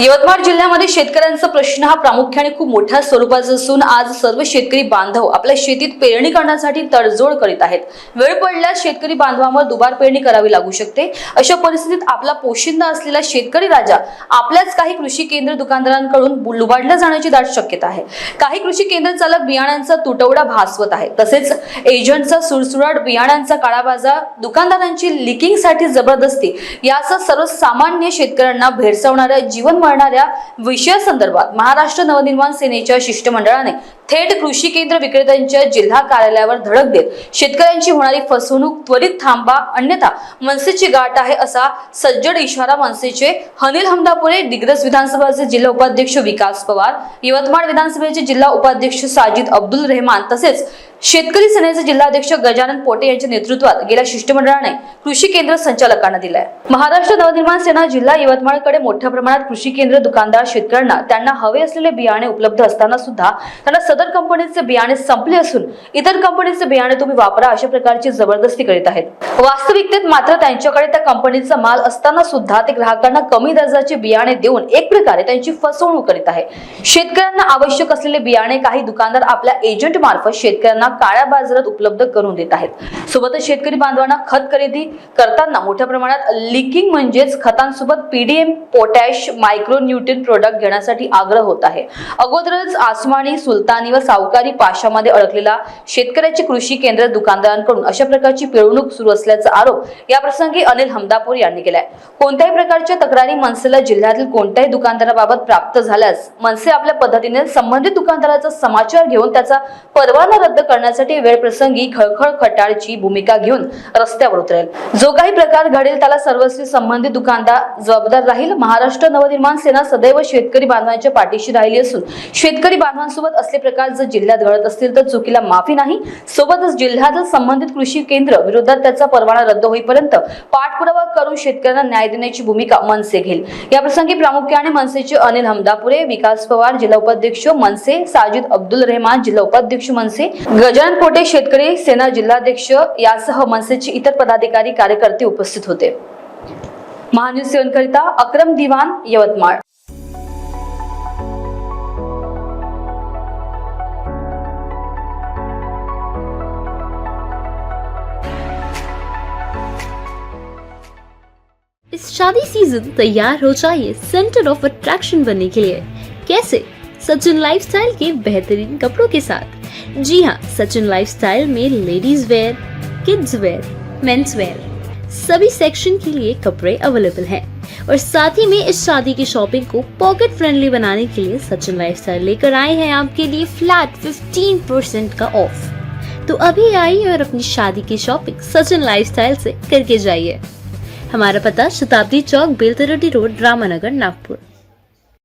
यवतमाळ जिल्ह्यामध्ये शेतकऱ्यांचा प्रश्न हा प्रामुख्याने खूप मोठ्या स्वरूपाचा असून आज सर्व शेतकरी बांधव आपल्या शेतीत पेरणी करण्यासाठी तडजोड करीत आहेत. वेळ पडल्यास शेतकरी बांधवांवर दुबार पेरणी करावी लागू शकते. अशा परिस्थितीत आपला पोशिंदा असलेला शेतकरी राजा आपल्याच काही कृषी केंद्र दुकानदारांकडून बु- लुबाडला जाण्याची दाट शक्यता आहे. काही कृषी केंद्र चालक बियाण्यांचा तुटवडा भासवत आहे. तसेच एजंटचा सुळसुळाट बियाण्यांचा काळाबाजार दुकानदारांची लिकिंगसाठी जबरदस्ती यासह सर्वसामान्य शेतकऱ्यांना भेडसावणाऱ्या जीवन मरणाऱ्या विषयासंदर्भात महाराष्ट्र नवनिर्माण सेनेच्या शिष्टमंडळाने थेट कृषी केंद्र विक्रेत्यांच्या जिल्हा कार्यालयावर धडक देत शेतकऱ्यांची होणारी फसवणूक त्वरित थांबा अन्यथा मनसेची गाठ आहे असा सज्जड इशारा मनसेचे अनिल हमदापुरे दिग्रस विधानसभाचे जिल्हा उपाध्यक्ष विकास पवार यवतमाळ विधानसभेचे जिल्हा उपाध्यक्ष साजिद अब्दुल रेहमान तसेच शेतकरी सेनेचे जिल्हाध्यक्ष गजानन पोटे यांच्या नेतृत्वात गेल्या शिष्टमंडळाने कृषी केंद्र संचालकांना दिलाय. महाराष्ट्र नवनिर्माण सेना जिल्हा यवतमाळकडे मोठ्या प्रमाणात कृषी केंद्र दुकानदार शेतकऱ्यांना त्यांना हवे असलेले बियाणे उपलब्ध असताना सुद्धा त्यांना सदर कंपनीचे बियाणे संपले असून इतर कंपनीचे बियाणे तुम्ही वापरा अशा प्रकारची जबरदस्ती करीत आहेत. वास्तविकतेत मात्र त्यांच्याकडे त्या कंपनीचा माल असताना सुद्धा ते ग्राहकांना कमी दर्जाचे बियाणे देऊन एक प्रकारे त्यांची फसवणूक करीत आहे. शेतकऱ्यांना आवश्यक असलेले बियाणे काही दुकानदार आपल्या एजंट मार्फत शेतकऱ्यांना काळ्या बाजारात उपलब्ध करून देत आहेत. सोबतच शेतकरी बांधवांना खत खरेदी करताना मोठ्या प्रमाणात लिकिंग म्हणजेच खतांसोबत PDM potash micro nutrient product घेण्यासाठी आग्रह होत आहे. अगोदरच आसमानी सुलतानी व सावकारी पाशामध्ये अडकलेला शेतकऱ्याची कृषी केंद्र दुकानदारांकडून अशा प्रकारची पिळवणूक सुरू असल्याचा आरोप या प्रसंगी अनिल हमदापूर यांनी केलाय. कोणत्याही प्रकारच्या तक्रारी मनसेला जिल्ह्यातील कोणत्याही दुकानदाराबाबत प्राप्त झाल्यास मनसे आपल्या पद्धतीने संबंधित दुकानदाराचा समाचार घेऊन त्याचा परवाना रद्द करण्यासाठी वेळ प्रसंगी खळखळ खटाळची भूमिका घेऊन रस्त्यावर उतरेल. जो काही प्रकार घडेल त्याला सर्वस्वी संबंधित दुकानदार जबाबदार राहील. महाराष्ट्र नवनिर्माण सेना सदैव शेतकरी बांधवांच्या पाठीशी राहिली असून शेतकरी बांधवांसोबत असले प्रकार जर जिल्ह्यात घडत असतील तर चुकीला माफी नाही. सोबतच जिल्ह्यातील संबंधित कृषी केंद्र विरोधात त्याचा परवाना रद्द होईपर्यंत पाठपुरावा करून शेतकऱ्यांना न्याय देण्याची भूमिका मनसे घेईल. या प्रसंगी प्रामुख्याने मनसेचे अनिल हमदापुरे विकास पवार जिल्हा उपाध्यक्ष मनसे साजिद अब्दुल रहमान जिल्हा उपाध्यक्ष मनसे गजानन पोटे शेतकरी सेना जिल्हाध्यक्ष यासह मनसेचे इतर पदाधिकारी कार्यकर्ते उपस्थित होते. महान्यूज सेवनकरिता अक्रम दिवान, यवतमाळ. इस शादी सीज़न तैयार हो जाइए सेंटर ऑफ़ अट्रैक्शन बनने के लिए. कैसे? सचिन लाइफस्टाइल के बेहतरीन कपड़ों के साथ. जी हाँ सचिन लाइफस्टाइल में ladies wear kids wear men's wear सभी सेक्शन के लिए कपड़े अवेलेबल हैं। और साथ ही में इस शादी की शॉपिंग को पॉकेट फ्रेंडली बनाने के लिए सचिन लाइफस्टाइल लेकर आए हैं आपके लिए फ्लैट 15% का ऑफ़ तो अभी आइए और अपनी शादी की शॉपिंग सचिन लाइफस्टाइल से करके जाइए। हमारा पता शताब्दी चौक बेलतरडी रोड, रामानगर, नागपुर।